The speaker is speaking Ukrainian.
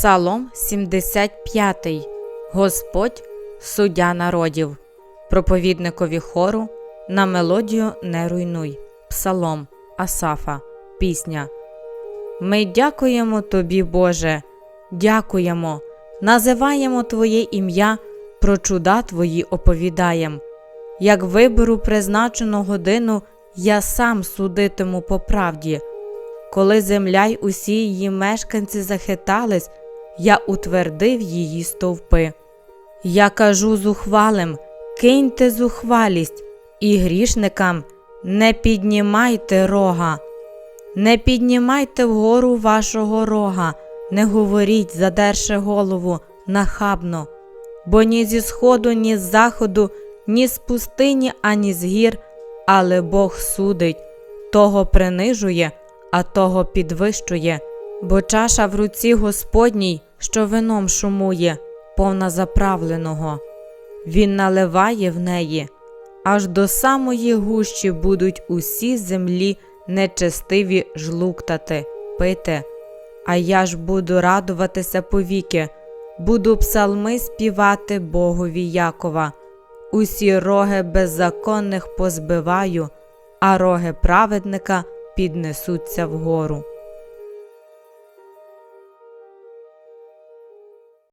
Псалом 75. Господь суддя народів. Проповідникові хору на мелодію не руйнуй. Псалом Асафа. Пісня. Ми дякуємо тобі, Боже, дякуємо, називаємо Твоє ім'я, про чуда Твої оповідаєм. Як виберу призначену годину, я сам судитиму по правді. Коли земля й усі її мешканці захитались, я утвердив її стовпи. Я кажу зухвалим, киньте зухвалість, і грішникам не піднімайте рога, не піднімайте вгору вашого рога, не говоріть, задерши голову, нахабно, бо ні зі сходу, ні з заходу, ні з пустині, ані з гір, але Бог судить, того принижує, а того підвищує, бо чаша в руці Господній, що вином шумує, повна заправленого. Він наливає в неї, аж до самої гущі будуть усі землі нечестиві жлуктати, пити. А я ж буду радуватися повіки, буду псалми співати Богові Якова. Усі роги беззаконних позбиваю, а роги праведника піднесуться вгору.